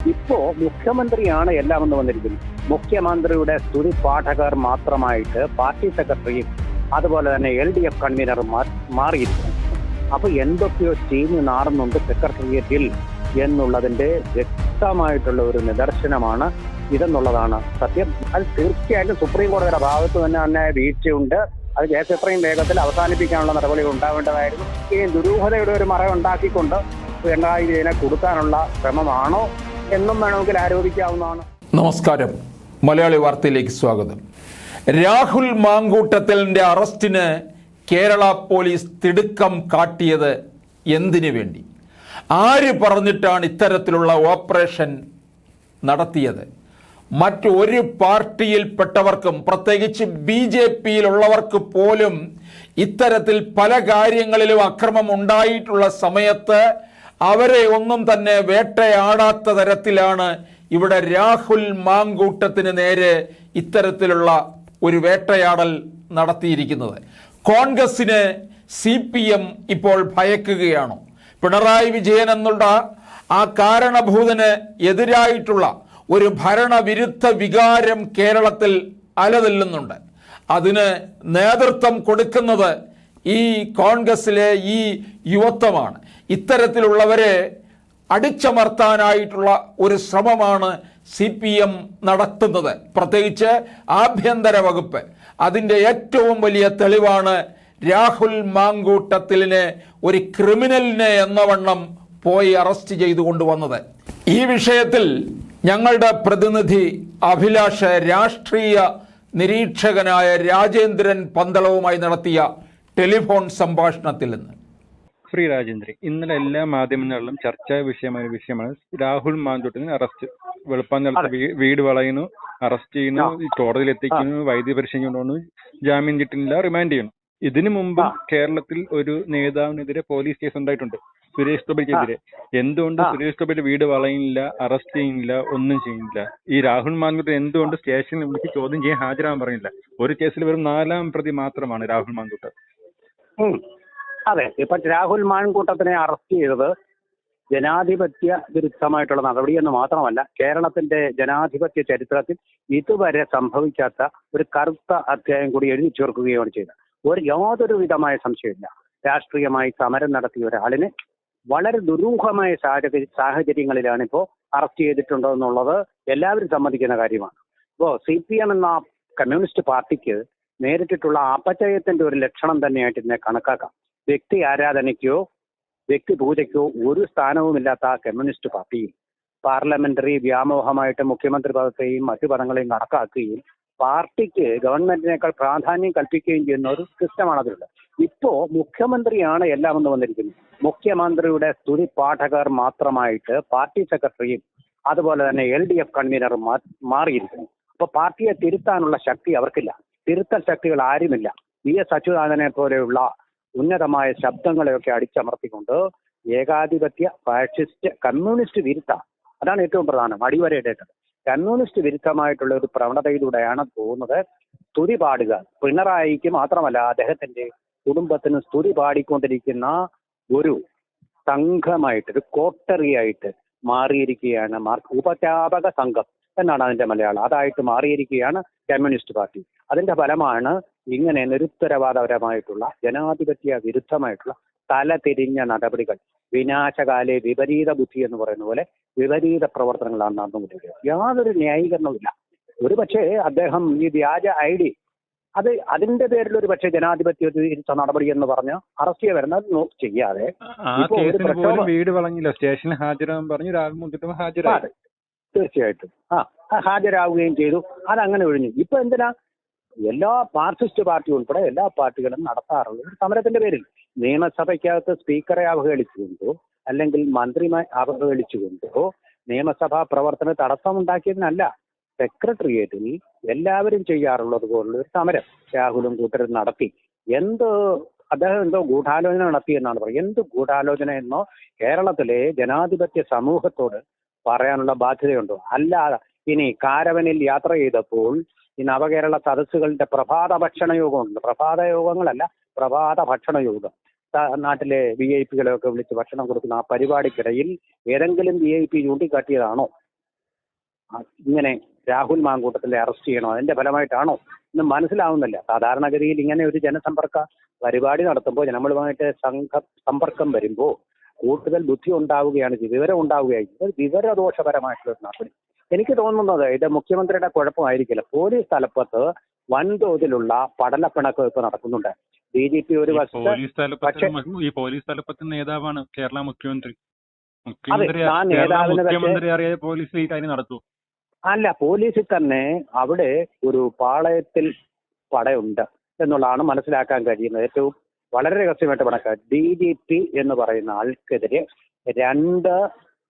ഇപ്പോ മുഖ്യമന്ത്രിയാണ് എല്ലാം എന്ന് വന്നിരിക്കുന്നത് മുഖ്യമന്ത്രിയുടെ സ്തുതി പാഠകർ മാത്രമായിട്ട് പാർട്ടി സെക്രട്ടറിയും അതുപോലെ തന്നെ എൽ ഡി എഫ് കൺവീനറും മാറിയിരിക്കുന്നു. അപ്പൊ എന്തൊക്കെയോ ചീഞ്ഞു നാറുന്നുണ്ട് സെക്രട്ടേറിയറ്റിൽ എന്നുള്ളതിന്റെ വ്യക്തമായിട്ടുള്ള ഒരു നിദർശനമാണ് ഇതെന്നുള്ളതാണ് സത്യം. അത് തീർച്ചയായിട്ടും സുപ്രീം കോടതിയുടെ ഭാഗത്ത് തന്നെ തന്നെ വീഴ്ചയുണ്ട്. അത് കേസ് എത്രയും വേഗത്തിൽ അവസാനിപ്പിക്കാനുള്ള നടപടികൾ ഉണ്ടാവേണ്ടതായിരുന്നു. ഈ ദുരൂഹതയുടെ ഒരു മറ ഉണ്ടാക്കിക്കൊണ്ട് പിണറായി വിജയനെ കൊടുക്കാനുള്ള ശ്രമമാണോ എന്നും വേണമെങ്കിൽ ആരോപിക്കാവുന്നതാണ്. നമസ്കാരം. മലയാളി വാർത്തയിലേക്ക് സ്വാഗതം. രാഹുൽ മാങ്കൂട്ടത്തലിന്റെ അറസ്റ്റിന് കേരള പോലീസ് തിടുക്കം കാട്ടിയത് എന്തിനു വേണ്ടി? ആര് പറഞ്ഞിട്ടാണ് ഇത്തരത്തിലുള്ള ഓപ്പറേഷൻ നടത്തിയത്? മറ്റൊരു പാർട്ടിയിൽപ്പെട്ടവർക്കും പ്രത്യേകിച്ച് ബി ജെ പിയിലുള്ളവർക്ക് പോലും ഇത്തരത്തിൽ പല കാര്യങ്ങളിലും അക്രമം ഉണ്ടായിട്ടുള്ള സമയത്ത് അവരെ ഒന്നും തന്നെ വേട്ടയാടാത്ത തരത്തിലാണ് ഇവിടെ രാഹുൽ മാങ്കൂട്ടത്തിന് നേരെ ഇത്തരത്തിലുള്ള ഒരു വേട്ടയാടൽ നടത്തിയിരിക്കുന്നത്. കോൺഗ്രസിന് സി പി എം ഇപ്പോൾ ഭയക്കുകയാണോ. പിണറായി വിജയൻ എന്നുള്ള ആ കാരണഭൂതന് എതിരായിട്ടുള്ള ഒരു ഭരണവിരുദ്ധ വികാരം കേരളത്തിൽ അലതല്ലുന്നുണ്ട്. അതിന് നേതൃത്വം കൊടുക്കുന്നത് ഈ കോൺഗ്രസിലെ ഈ യുവത്വമാണ്. ഇത്തരത്തിലുള്ളവരെ അടിച്ചമർത്താനായിട്ടുള്ള ഒരു ശ്രമമാണ് സി പി എം നടത്തുന്നത്. പ്രത്യേകിച്ച് ആഭ്യന്തര വകുപ്പ്. അതിന്റെ ഏറ്റവും വലിയ തെളിവാണ് രാഹുൽ മാങ്കൂട്ടത്തിലിനെ ഒരു ക്രിമിനലിനെ എന്ന വണ്ണം പോയി അറസ്റ്റ് ചെയ്തു കൊണ്ടുവന്നത്. ഈ വിഷയത്തിൽ ഞങ്ങളുടെ പ്രതിനിധി അഭിലാഷ് രാഷ്ട്രീയ നിരീക്ഷകനായ രാജേന്ദ്രൻ പന്തളവുമായി നടത്തിയ ടെലിഫോൺ സംഭാഷണത്തിൽ നിന്ന്. ശ്രീ രാജേന്ദ്രൻ ഇന്നലെ എല്ലാ മാധ്യമങ്ങളിലും ചർച്ചാ വിഷയമായ വിഷയമാണ്. രാഹുൽ മാഞ്ചോട്ടിന് അറസ്റ്റ്. വെളുപ്പാൻ നിലത്ത് വീട് വളയുന്നു അറസ്റ്റ് ചെയ്യുന്നു കോടതിയിൽ എത്തിക്കുന്നു വൈദ്യ പരിശോധന കൊണ്ടുവന്നു ജാമ്യം കിട്ടുന്നില്ല റിമാൻഡ് ചെയ്യുന്നു. ഇതിനു മുമ്പ് കേരളത്തിൽ ഒരു നേതാവിനെതിരെ പോലീസ് കേസ് ഉണ്ടായിട്ടുണ്ട് സുരേഷ് ഗോപിക്കെതിരെ. എന്തുകൊണ്ട് സുരേഷ് ഗോപിയുടെ വീട് വളയുന്നില്ല അറസ്റ്റ് ചെയ്യുന്നില്ല ഒന്നും ചെയ്യുന്നില്ല? ഈ രാഹുൽ മാൻകുട്ടി എന്തുകൊണ്ട് സ്റ്റേഷനിൽ വിളിച്ച് ചോദ്യം ചെയ്യാൻ ഹാജരാകാൻ പറഞ്ഞില്ല ഒരു കേസിൽ വെറും നാലാം പ്രതി മാത്രമാണ് രാഹുൽ മാൻകുട്ടൻ ഉം. അതെ ഇപ്പൊ രാഹുൽ മാൻകൂട്ടത്തിനെ അറസ്റ്റ് ചെയ്തത് ജനാധിപത്യ വിരുദ്ധമായിട്ടുള്ള നടപടി എന്ന് മാത്രമല്ല കേരളത്തിന്റെ ജനാധിപത്യ ചരിത്രത്തിൽ ഇതുവരെ സംഭവിക്കാത്ത ഒരു കറുത്ത അധ്യായം കൂടി എഴുതി ചേർക്കുകയാണ് ചെയ്തത്. ഒരു യാതൊരു വിധമായ സംശയമില്ല രാഷ്ട്രീയമായി സമരം നടത്തിയ ഒരാളിനെ വളരെ ദുരൂഹമായ സാഹചര്യ സാഹചര്യങ്ങളിലാണ് ഇപ്പോൾ അറസ്റ്റ് ചെയ്തിട്ടുണ്ടോ എന്നുള്ളത് എല്ലാവരും സമ്മതിക്കുന്ന കാര്യമാണ്. ഇപ്പോ സി പി എം എന്ന കമ്മ്യൂണിസ്റ്റ് പാർട്ടിക്ക് നേരിട്ടിട്ടുള്ള അപചയത്തിന്റെ ഒരു ലക്ഷണം തന്നെയായിട്ട് ഇതിനെ കണക്കാക്കാം. വ്യക്തി ആരാധനയ്ക്കോ വ്യക്തി പൂജയ്ക്കോ ഒരു സ്ഥാനവുമില്ലാത്ത കമ്മ്യൂണിസ്റ്റ് പാർട്ടി പാർലമെന്ററി വ്യാമോഹമായിട്ട് മുഖ്യമന്ത്രി പദത്തെയും മറ്റു പദങ്ങളെയും കണക്കാക്കുകയും പാർട്ടിക്ക് ഗവൺമെന്റിനേക്കാൾ പ്രാധാന്യം കൽപ്പിക്കുകയും ചെയ്യുന്ന ഒരു സിസ്റ്റമാണ് അതിലുള്ളത് ഇപ്പോ മുഖ്യമന്ത്രിയാണ് എല്ലാം എന്ന് വന്നിരിക്കുന്നത്. മുഖ്യമന്ത്രിയുടെ സ്തുതി പാഠകർ മാത്രമായിട്ട് പാർട്ടി സെക്രട്ടറിയും അതുപോലെ തന്നെ എൽ ഡി എഫ് കൺവീനറും മാറിയിരിക്കുന്നു. അപ്പൊ പാർട്ടിയെ തിരുത്താനുള്ള ശക്തി അവർക്കില്ല. തിരുത്തൽ ശക്തികൾ ആരുമില്ല. വി എസ് അച്യുതാനന്ദനെ പോലെയുള്ള ഉന്നതമായ ശബ്ദങ്ങളെയൊക്കെ അടിച്ചമർത്തിക്കൊണ്ട് ഏകാധിപത്യ ഫാഷിസ്റ്റ് കമ്മ്യൂണിസ്റ്റ് വിരുദ്ധ. അതാണ് ഏറ്റവും പ്രധാനം അടിവരയിടേണ്ടത്. കമ്മ്യൂണിസ്റ്റ് വിരുദ്ധമായിട്ടുള്ള ഒരു പ്രവണതയിലൂടെയാണ് പോകുന്നത് സ്തുതി പാടുക. പിണറായിക്ക് മാത്രമല്ല അദ്ദേഹത്തിന്റെ കുടുംബത്തിന് സ്തുതി പാടിക്കൊണ്ടിരിക്കുന്ന ഒരു സംഘമായിട്ട് ഒരു കോട്ടറിയായിട്ട് മാറിയിരിക്കുകയാണ് ഉപചാപക സംഘം എന്നാണ് അതിന്റെ മലയാളം. അതായിട്ട് മാറിയിരിക്കുകയാണ് കമ്മ്യൂണിസ്റ്റ് പാർട്ടി അതിന്റെ ഫലമാണ് ഇങ്ങനെ നിരുത്തരവാദപരമായിട്ടുള്ള ജനാധിപത്യ വിരുദ്ധമായിട്ടുള്ള തലതിരിഞ്ഞ നടപടികൾ. വിനാശകാലെ വിപരീത ബുദ്ധി എന്ന് പറയുന്ന പോലെ വിപരീത പ്രവർത്തനങ്ങളാണ് നടന്നുകൊണ്ടിരിക്കുന്നത്. യാതൊരു ന്യായീകരണവുമില്ല ഒരു പക്ഷേ അദ്ദേഹം ഈ വ്യാജ ഐ ഡി അത് അതിന്റെ പേരിൽ ഒരു പക്ഷേ ജനാധിപത്യ വിരുദ്ധ നടപടി എന്ന് പറഞ്ഞ് അറസ്റ്റ് ചെയ്യാൻ വരുന്നത് ചെയ്യാതെ വീട് വളഞ്ഞില്ല സ്റ്റേഷനിൽ ഹാജരാകാൻ പറഞ്ഞു ആ, ഹാജരായി. തീർച്ചയായിട്ടും. ആ ആ, ഹാജരാകുകയും ചെയ്തു. അതങ്ങനെ ഒഴിഞ്ഞു. ഇപ്പൊ എന്തിനാ എല്ലാ മാർക്സിസ്റ്റ് പാർട്ടി ഉൾപ്പെടെ എല്ലാ പാർട്ടികളും നടത്താറുള്ള ഒരു സമരത്തിന്റെ പേരിൽ നിയമസഭയ്ക്കകത്ത് സ്പീക്കറെ അവഹേളിച്ചുകൊണ്ടോ അല്ലെങ്കിൽ മന്ത്രിമാരെ അവഹേളിച്ചുകൊണ്ടോ നിയമസഭാ പ്രവർത്തന തടസ്സമുണ്ടാക്കിയതിനല്ല സെക്രട്ടേറിയറ്റിൽ എല്ലാവരും ചെയ്യാറുള്ളത് പോലുള്ള ഒരു സമരം രാഹുലും കൂട്ടരും നടത്തി. എന്ത് അദ്ദേഹം എന്തോ ഗൂഢാലോചന നടത്തി എന്നാണ് പറയുന്നത്. എന്ത് ഗൂഢാലോചന എന്നോ കേരളത്തിലെ ജനാധിപത്യ സമൂഹത്തോട് പറയാനുള്ള ബാധ്യതയുണ്ടോ? അല്ലാതെ ഇനി കാരവനിൽ യാത്ര ചെയ്തപ്പോൾ ഈ നവകേരള സദസ്സുകളുടെ പ്രഭാത ഭക്ഷണ യോഗമുണ്ട്. പ്രഭാത യോഗങ്ങളല്ല പ്രഭാത ഭക്ഷണ യോഗം. നാട്ടിലെ വി ഐ പികളെയൊക്കെ വിളിച്ച് ഭക്ഷണം കൊടുക്കുന്ന ആ പരിപാടിക്കിടയിൽ ഏതെങ്കിലും വി ഐ പി ചൂണ്ടിക്കാട്ടിയതാണോ? ഇങ്ങനെ രാഹുൽ മാങ്കൂട്ടത്തിലെ അറസ്റ്റ് ചെയ്യണോ? അതിന്റെ ഫലമായിട്ടാണോ? ഇന്ന് മനസ്സിലാവുന്നില്ല. സാധാരണഗതിയിൽ ഇങ്ങനെ ഒരു ജനസമ്പർക്ക പരിപാടി നടത്തുമ്പോൾ ജനങ്ങളുമായിട്ട് സംഘ സമ്പർക്കം വരുമ്പോൾ കൂടുതൽ ബുദ്ധി ഉണ്ടാവുകയാണ് വിവരം ഉണ്ടാവുകയായി. വിവരദോഷപരമായിട്ടുള്ള ഒരു നടപടി. എനിക്ക് തോന്നുന്നത് ഇത് മുഖ്യമന്ത്രിയുടെ കുഴപ്പമായിരിക്കില്ല. പോലീസ് തലപ്പത്ത് വൻതോതിലുള്ള പടലപ്പിണക്കം ഇപ്പൊ നടക്കുന്നുണ്ട്. ബി ജെ പി ഒരു വർഷം വശത്ത് ഈ പോലീസ് തലപ്പത്തിന് നേതാവാണ് കേരള മുഖ്യമന്ത്രി. മുഖ്യമന്ത്രി അറിയാതെ പോലീസ് ഈ കാര്യം നടത്തും അല്ല പോലീസിൽ തന്നെ അവിടെ ഒരു പാളയത്തിൽ പടയുണ്ട് എന്നുള്ളതാണ് മനസ്സിലാക്കാൻ കഴിയുന്നത്. ഏറ്റവും വളരെ രഹസ്യമായിട്ട് പണക്കാർ ഡി ജി പി എന്ന് പറയുന്ന ആൾക്കെതിരെ രണ്ട്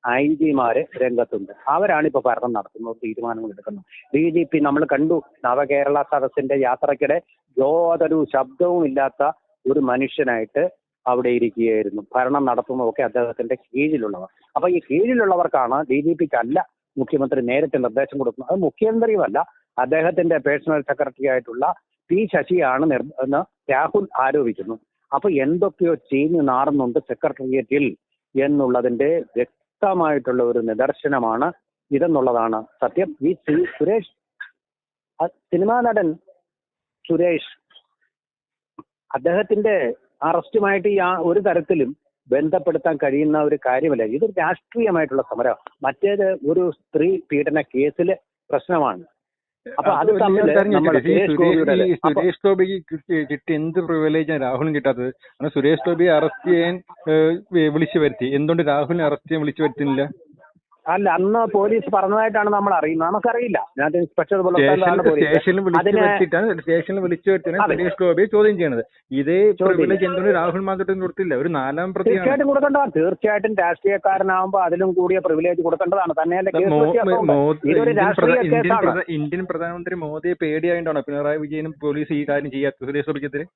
ഐ ജിമാര് രംഗത്തുണ്ട്. അവരാണ് ഇപ്പൊ ഭരണം നടത്തുന്നത് തീരുമാനങ്ങൾ എടുക്കുന്നത്. ഡി ജി പി നമ്മൾ കണ്ടു നവകേരള സദസ്സിന്റെ യാത്രക്കിടെ യാതൊരു ശബ്ദവും ഇല്ലാത്ത ഒരു മനുഷ്യനായിട്ട് അവിടെ ഇരിക്കുകയായിരുന്നു. ഭരണം നടത്തുന്നതൊക്കെ അദ്ദേഹത്തിന്റെ കീഴിലുള്ളവർ. അപ്പൊ ഈ കീഴിലുള്ളവർക്കാണ് ഡി ജി അല്ല മുഖ്യമന്ത്രി നേരിട്ട് നിർദ്ദേശം കൊടുക്കുന്നത്. അത് മുഖ്യമന്ത്രിയുമല്ല അദ്ദേഹത്തിന്റെ പേഴ്സണൽ സെക്രട്ടറി ആയിട്ടുള്ള പി ശശിയാണ് എന്ന് രാഹുൽ ആരോപിക്കുന്നു. അപ്പൊ എന്തൊക്കെയോ ചീഞ്ഞു നാറുന്നുണ്ട് സെക്രട്ടേറിയറ്റിൽ എന്നുള്ളതിന്റെ വ്യക്തമായിട്ടുള്ള ഒരു നിദർശനമാണ് ഇതെന്നുള്ളതാണ് സത്യം. ഈ സുരേഷ് സിനിമാ നടൻ സുരേഷ് അദ്ദേഹത്തിന്റെ അറസ്റ്റുമായിട്ട് ഈ ഒരു തരത്തിലും ബന്ധപ്പെടുത്താൻ കഴിയുന്ന ഒരു കാര്യമല്ല. ഇത് രാഷ്ട്രീയമായിട്ടുള്ള സമരം മറ്റേത് ഒരു സ്ത്രീ പീഡന കേസിലെ പ്രശ്നമാണ്. അപ്പൊ അത് തമ്മിൽ സുരേഷ് ഗോപിക്ക് കിട്ടി- കിട്ടിയ എന്ത് പ്രിവിലേജാണ് രാഹുലിന് കിട്ടാത്തത്? കാരണം സുരേഷ് ഗോപിയെ അറസ്റ്റ് ചെയ്യാൻ വിളിച്ചു വരുത്തി. എന്തുകൊണ്ട് രാഹുലിനെ അറസ്റ്റ് ചെയ്യാൻ വിളിച്ചു വരുത്തുന്നില്ല അല്ല അന്ന് പോലീസ് പറഞ്ഞതായിട്ടാണ് നമ്മൾ അറിയുന്നത്. നമുക്കറിയില്ല. ഞാൻ സ്റ്റേഷനിൽ വിളിച്ചു അതെ. സുരേഷ് ചോദ്യം ചെയ്യുന്നത് ഇതേ പ്രിവിലേജ് എന്തുകൊണ്ട് രാഹുൽ മാധവത്തിന് കൊടുത്തില്ല. ഒരു നാലാം പ്രതി തീർച്ചയായിട്ടും കൊടുക്കേണ്ടതാണ് തീർച്ചയായിട്ടും രാഷ്ട്രീയക്കാരനാകുമ്പോൾ അതിലും കൂടിയ പ്രിവിലേജ് കൊടുക്കേണ്ടതാണ്. തന്നെയല്ല ഇന്ത്യൻ പ്രധാനമന്ത്രി മോദിയെ പേടിയായിട്ടാണോ പിണറായി വിജയനും പോലീസ് ഈ കാര്യം ചെയ്യാത്ത സുരേഷ് ഗോപിക്കെതിരെ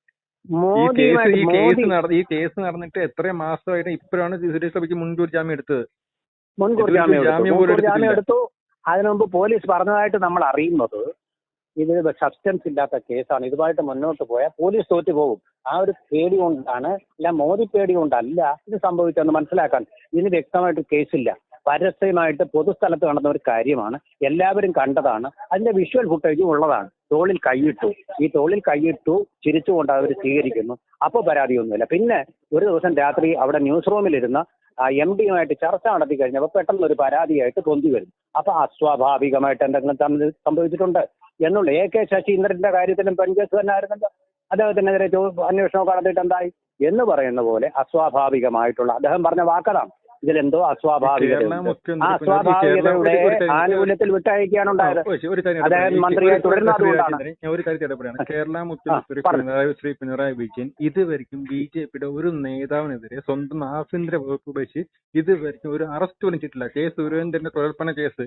ഈ കേസ് ഈ കേസ് നടന്നിട്ട് എത്ര മാസമായിട്ട് ഇപ്പോഴാണ് സുരേഷ് ഗോപിക്ക് മുൻകൂർ ജാമ്യം എടുത്തത്. മുൻകൂർ ജാമ്യം. എടുത്തു. അതിനു മുമ്പ് പോലീസ് പറഞ്ഞതായിട്ട് നമ്മൾ അറിയുന്നത് ഇത് സബ്സ്റ്റൻസ് ഇല്ലാത്ത കേസാണ്. ഇതുമായിട്ട് മുന്നോട്ട് പോയാൽ പോലീസ് തോറ്റു പോകും. ആ ഒരു പേടി കൊണ്ടാണ് അല്ല മോദി പേടി കൊണ്ടല്ല. ഇത് സംഭവിച്ചതെന്ന് മനസ്സിലാക്കാൻ ഇതിന് വ്യക്തമായിട്ട് കേസില്ല. പരസ്യമായിട്ട് പൊതുസ്ഥലത്ത് നടന്ന ഒരു കാര്യമാണ്. എല്ലാവരും കണ്ടതാണ്. അതിന്റെ വിഷ്വൽ ഫുട്ടേജും ഉള്ളതാണ്. തോളിൽ കൈയിട്ടു. ഈ തോളിൽ കൈയിട്ടു ചിരിച്ചുകൊണ്ട് അവർ സ്വീകരിക്കുന്നു. അപ്പോൾ പരാതിയൊന്നുമില്ല. പിന്നെ ഒരു ദിവസം രാത്രി അവിടെ ന്യൂസ് റൂമിലിരുന്ന് എം ഡിയുമായിട്ട് ചർച്ച നടത്തി കഴിഞ്ഞപ്പോൾ പെട്ടെന്ന് ഒരു പരാതിയായിട്ട് പൊന്തി വരും. അപ്പൊ അസ്വാഭാവികമായിട്ട് എന്തെങ്കിലും തമ്മിൽ സംഭവിച്ചിട്ടുണ്ട് എന്നുള്ള എ കെ ശശീന്ദ്രന്റെ കാര്യത്തിലും പെൺകേസ് തന്നെ ആയിരുന്നല്ലോ അദ്ദേഹത്തിനെതിരെ അന്വേഷണം നടത്തിയിട്ട് എന്തായി എന്ന് പറയുന്ന പോലെ അസ്വാഭാവികമായിട്ടുള്ള അദ്ദേഹം പറഞ്ഞ വാക്കതാണ്. ഇതിലെന്തോ അസ്വാഭാവികത ആ കാര്യം- ആനുകൂല്യത്തിൽ വിട്ടയക്കാനുണ്ടായത് ഉണ്ടായത് അതായത് മന്ത്രിയെ തുടരുന്നത് അതുകൊണ്ടാണ്. ഞാൻ ഒരു കേരള മുഖ്യമന്ത്രി. പിണറായി ശ്രീ പിണറായി വിജയൻ ഇതുവരെയും ബി ജെ പിയുടെ ഒരു നേതാവിനെതിരെ സ്വന്തം ആഭ്യന്തര വകുപ്പ് വെച്ച് ഇതുവരെയും ഒരു അറസ്റ്റ് വിളിച്ചിട്ടില്ല കെ സുരേന്ദ്രന്റെ തൊഴിൽപ്പണ കേസ്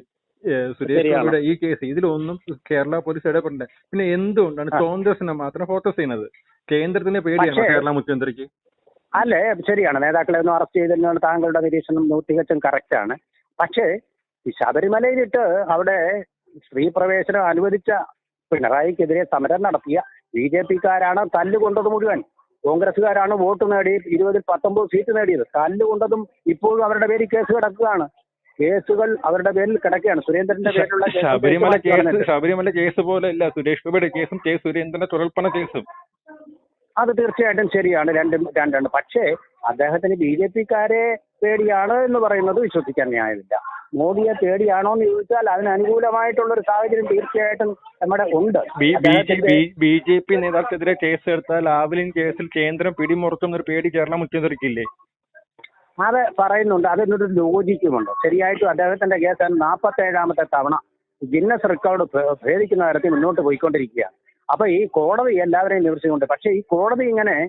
സുരേഷ്. ഗോപിയുടെ ഈ കേസ് ഇതിലൊന്നും കേരള പോലീസ് ഇടപെടേണ്ട പിന്നെ എന്തുകൊണ്ടാണ്. കോൺഗ്രസിനെ മാത്രം ഫോക്കസ് ചെയ്യുന്നത് കേന്ദ്രത്തിന്റെ പേടിയാണോ കേരള മുഖ്യമന്ത്രിക്ക് അല്ലേ? ശരിയാണ്. നേതാക്കളെ ഒന്നും അറസ്റ്റ് ചെയ്തതിനുള്ള താങ്കളുടെ നിരീക്ഷണം തികച്ചും കറക്റ്റാണ് പക്ഷേ ഈ ശബരിമലയിലിട്ട് അവിടെ സ്ത്രീ പ്രവേശനം അനുവദിച്ച പിണറായിക്കെതിരെ സമരം നടത്തിയ ബി ജെ പിക്കാരാണ് തല്ലുകൊണ്ടത് മുഴുവൻ. കോൺഗ്രസ്സുകാരാണ് വോട്ട് നേടി ഇരുപതിൽ പത്തൊമ്പത് സീറ്റ് നേടിയത്. തല്ലുകൊണ്ടതും ഇപ്പോഴും അവരുടെ പേരിൽ കേസ് കിടക്കുകയാണ്. കേസുകൾ അവരുടെ പേരിൽ കിടക്കുകയാണ്. സുരേന്ദ്രന്റെ പേരിലുള്ള case Sabarimala case case Sabarimala case പോലെ അല്ല. സുരേഷ് ഗോപിയുടെ കേസും കെ സുരേന്ദ്രന്റെ തൊഴിൽപ്പണ കേസും. അത് തീർച്ചയായിട്ടും ശരിയാണ്. രണ്ടും രണ്ടാണ് പക്ഷേ അദ്ദേഹത്തിന് ബി ജെ പിക്കാരെ പേടിയാണ് എന്ന് പറയുന്നത് വിശ്വസിക്കാൻ ന്യായമില്ല. മോദിയെ പേടിയാണോ എന്ന് ചോദിച്ചാൽ അതിന് അനുകൂലമായിട്ടുള്ള ഒരു സാഹചര്യം തീർച്ചയായിട്ടും നമ്മുടെ ഉണ്ട്. ബി ജെ പി നേതാക്കൾക്കെതിരെ കേസ് എടുത്താൽ ആവലിൻ കേസിൽ കേന്ദ്രം പിടിമുറുക്കുന്ന ഒരു പേടി കേരള മുഖ്യമന്ത്രിക്കില്ലേ? അത് പറയുന്നുണ്ട്. അതിനൊരു ലോജിക്കുമുണ്ട്. ശരിയായിട്ടും അദ്ദേഹത്തിന്റെ കേസ് നാൽപ്പത്തി ഏഴാമത്തെ തവണ ഗിന്നസ് റെക്കോർഡ് ഭേദിക്കുന്ന തരത്തിൽ മുന്നോട്ട് പോയിക്കൊണ്ടിരിക്കുകയാണ്. അപ്പൊ ഈ കോടതി എല്ലാവരെയും നിവർത്തിക്കൊണ്ട് പക്ഷെ ഈ കോടതി ഇങ്ങനെ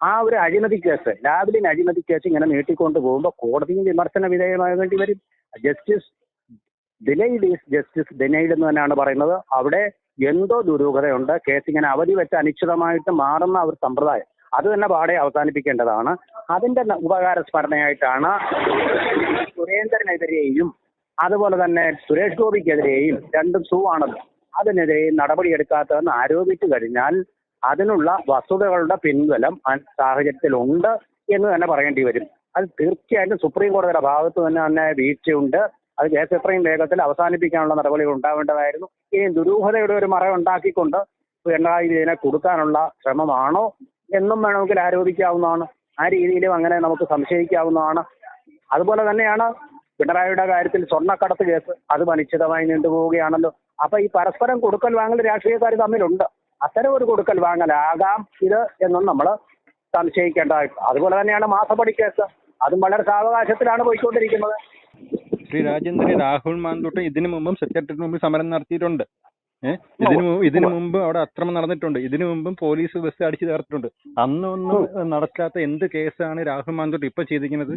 ആ ഒരു അഴിമതി കേസ് ലാബിലിന് അഴിമതി കേസ് ഇങ്ങനെ നീട്ടിക്കൊണ്ട് പോകുമ്പോൾ കോടതിയും വിമർശന വിധേയമാകേണ്ടി വരും. Justice delayed is justice denied എന്ന് തന്നെയാണ് പറയുന്നത്. അവിടെ എന്തോ ദുരൂഹതയുണ്ട്. കേസ് ഇങ്ങനെ അവധി വെച്ച് അനിശ്ചിതമായിട്ട് മാറുന്ന ഒരു സമ്പ്രദായം. അത് തന്നെ പാടെ അവസാനിപ്പിക്കേണ്ടതാണ്. അതിന്റെ ഉപകാര സ്മരണയായിട്ടാണ് സുരേന്ദ്രനെതിരെയും അതുപോലെ തന്നെ സുരേഷ് ഗോപിക്കെതിരെയും രണ്ടും സൂ ആണല്ലോ അതിനെതിരെ നടപടിയെടുക്കാത്തതെന്ന് ആരോപിച്ചു കഴിഞ്ഞാൽ അതിനുള്ള വസ്തുതകളുടെ പിൻബലം സാഹചര്യത്തിലുണ്ട് എന്ന് തന്നെ പറയേണ്ടി വരും. അത് തീർച്ചയായിട്ടും സുപ്രീം കോടതിയുടെ ഭാഗത്ത് തന്നെ തന്നെ വീഴ്ചയുണ്ട്. അത് കേസ് എത്രയും വേഗത്തിൽ അവസാനിപ്പിക്കാനുള്ള നടപടികൾ ഉണ്ടാവേണ്ടതായിരുന്നു. ഇനി ദുരൂഹതയുടെ ഒരു മറ ഉണ്ടാക്കിക്കൊണ്ട് പിണറായി വിജയനെ കൊടുക്കാനുള്ള ശ്രമമാണോ എന്നും വേണമെങ്കിൽ ആരോപിക്കാവുന്നതാണ്. ആ രീതിയിലും അങ്ങനെ നമുക്ക് സംശയിക്കാവുന്നതാണ്. അതുപോലെ തന്നെയാണ് പിണറായിയുടെ കാര്യത്തിൽ സ്വർണക്കടത്ത് കേസ് അത് അനിശ്ചിതമായി നീണ്ടുപോവുകയാണല്ലോ. അപ്പൊ ഈ പരസ്പരം കൊടുക്കൽ വാങ്ങൽ രാഷ്ട്രീയക്കാർ തമ്മിലുണ്ട്. അത്തരം ഒരു കൊടുക്കൽ വാങ്ങലാകാം ഇത് എന്നും നമ്മൾ സംശയിക്കേണ്ടതായിട്ട് അതുപോലെ തന്നെയാണ് മാസപ്പടി കേസ്. അതും വളരെ സാവകാശത്തിലാണ് പോയിക്കൊണ്ടിരിക്കുന്നത്. ശ്രീ രാജേന്ദ്രൻ രാഹുൽ മാന്തോട്ടം ഇതിനു മുമ്പും സെക്രട്ടറിന് മുമ്പ് സമരം നടത്തിയിട്ടുണ്ട്. ഇതിനു മുമ്പ് ഇതിനു മുമ്പ് അവിടെ അക്രമം നടന്നിട്ടുണ്ട്. ഇതിനു മുമ്പും പോലീസ് ബസ് അടിച്ചു ചേർത്തിട്ടുണ്ട് അന്നൊന്നും നടക്കാത്ത എന്ത് കേസാണ് രാഹുൽ മാന്തോട്ടം ഇപ്പൊ ചെയ്തിരിക്കുന്നത്?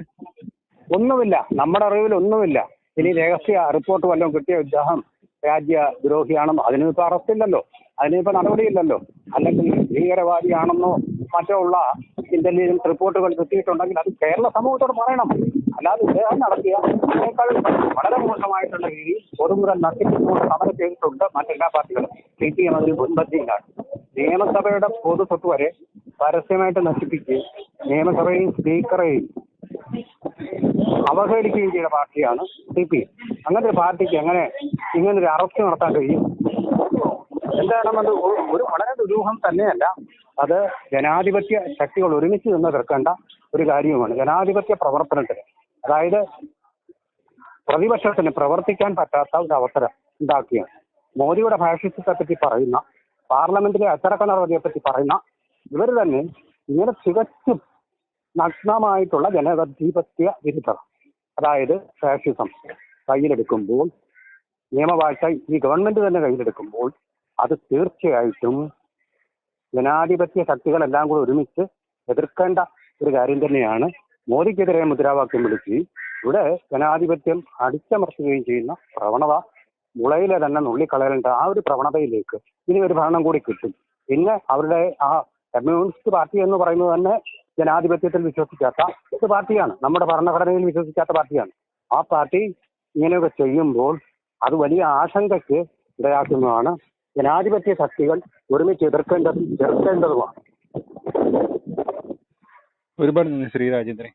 ഒന്നുമില്ല. നമ്മുടെ അറിവിൽ ഒന്നുമില്ല. ഇനി രഹസ്യ റിപ്പോർട്ട് വല്ലതും കിട്ടിയ ഇദ്ദേഹം രാജ്യദ്രോഹിയാണെന്നോ അതിനിപ്പോ അറസ്റ്റില്ലല്ലോ അതിനിപ്പോ നടപടിയില്ലല്ലോ. അല്ലെങ്കിൽ ഭീകരവാദിയാണെന്നോ മറ്റോ ഉള്ള ഇന്റലിജൻസ് റിപ്പോർട്ടുകൾ കിട്ടിയിട്ടുണ്ടെങ്കിൽ അത് കേരള സമൂഹത്തോട് പറയണം. അല്ലാതെ ഇദ്ദേഹം നടത്തിയ അതിനേക്കാൾ വളരെ മോശമായിട്ടുള്ള രീതിയിൽ പൊതുമുതൽ നടത്തിക്കൊണ്ട് സമരം ചെയ്തിട്ടുണ്ട് മറ്റെല്ലാ പാർട്ടികളും. സി പി എം അതിൽ മുൻപന്തിയിലാണ്. നിയമസഭയുടെ പൊതു സ്വത്ത് വരെ പരസ്യമായിട്ട് നശിപ്പിക്കുകയും നിയമസഭയും സ്പീക്കറെയും അവഹേളിക്കുകയും ചെയ്ത പാർട്ടിയാണ് സി പി അങ്ങനത്തെ ഒരു പാർട്ടിക്ക് എങ്ങനെ ഇങ്ങനെ ഒരു അറസ്റ്റ് നടത്താൻ കഴിയും? എന്താണെന്ന് ഒരു വളരെ ദുരൂഹം തന്നെയല്ല. അത് ജനാധിപത്യ ശക്തികൾ ഒരുമിച്ച് നിന്ന് തീർക്കേണ്ട ഒരു കാര്യവുമാണ്. ജനാധിപത്യ പ്രവർത്തനത്തിന് അതായത് പ്രതിപക്ഷത്തിന് പ്രവർത്തിക്കാൻ പറ്റാത്ത ഒരു അവസരം ഉണ്ടാക്കുകയാണ്. മോദിയുടെ ഫാഷിസത്തെ പറ്റി പറയുന്ന പാർലമെന്റിലെ അച്ചടക്ക നടപടിയെ പറ്റി പറയുന്ന ഇവർ തന്നെ ഇങ്ങനെ തികച്ചും നഗ്നമായിട്ടുള്ള ജനാധിപത്യ വിരുദ്ധത അതായത് ഫാഷിസം കയ്യിലെടുക്കുമ്പോൾ നിയമവാഴ്ച ഈ ഗവൺമെന്റ് തന്നെ കയ്യിലെടുക്കുമ്പോൾ അത് തീർച്ചയായിട്ടും ജനാധിപത്യ ശക്തികളെല്ലാം കൂടെ ഒരുമിച്ച് എതിർക്കേണ്ട ഒരു കാര്യം തന്നെയാണ്. മോദിക്കെതിരെ മുദ്രാവാക്യം വിളിക്കുകയും ഇവിടെ ജനാധിപത്യം അടിച്ചമർത്തുകയും ചെയ്യുന്ന പ്രവണത മുളയിലെ തന്നെ നുള്ളിക്കളയേണ്ട ആ ഒരു പ്രവണതയിലേക്ക് ഇനി ഒരു ഭരണം കൂടി കിട്ടും. പിന്നെ അവരുടെ ആ കമ്മ്യൂണിസ്റ്റ് പാർട്ടി എന്ന് പറയുന്നത് തന്നെ ജനാധിപത്യത്തിൽ വിശ്വസിക്കാത്ത ഒരു പാർട്ടിയാണ്. നമ്മുടെ ഭരണഘടനയിൽ വിശ്വസിക്കാത്ത പാർട്ടിയാണ്. ആ പാർട്ടി ഇങ്ങനെയൊക്കെ ചെയ്യുമ്പോൾ അത് വലിയ ആശങ്കയ്ക്ക് ഇടയാക്കുന്നതാണ് ജനാധിപത്യ ശക്തികൾ ഒരുമിച്ച് എതിർക്കേണ്ടതും ചെറുക്കേണ്ടതുമാണ് ഒരുപാട് നന്ദി ശ്രീ രാജേന്ദ്രൻ.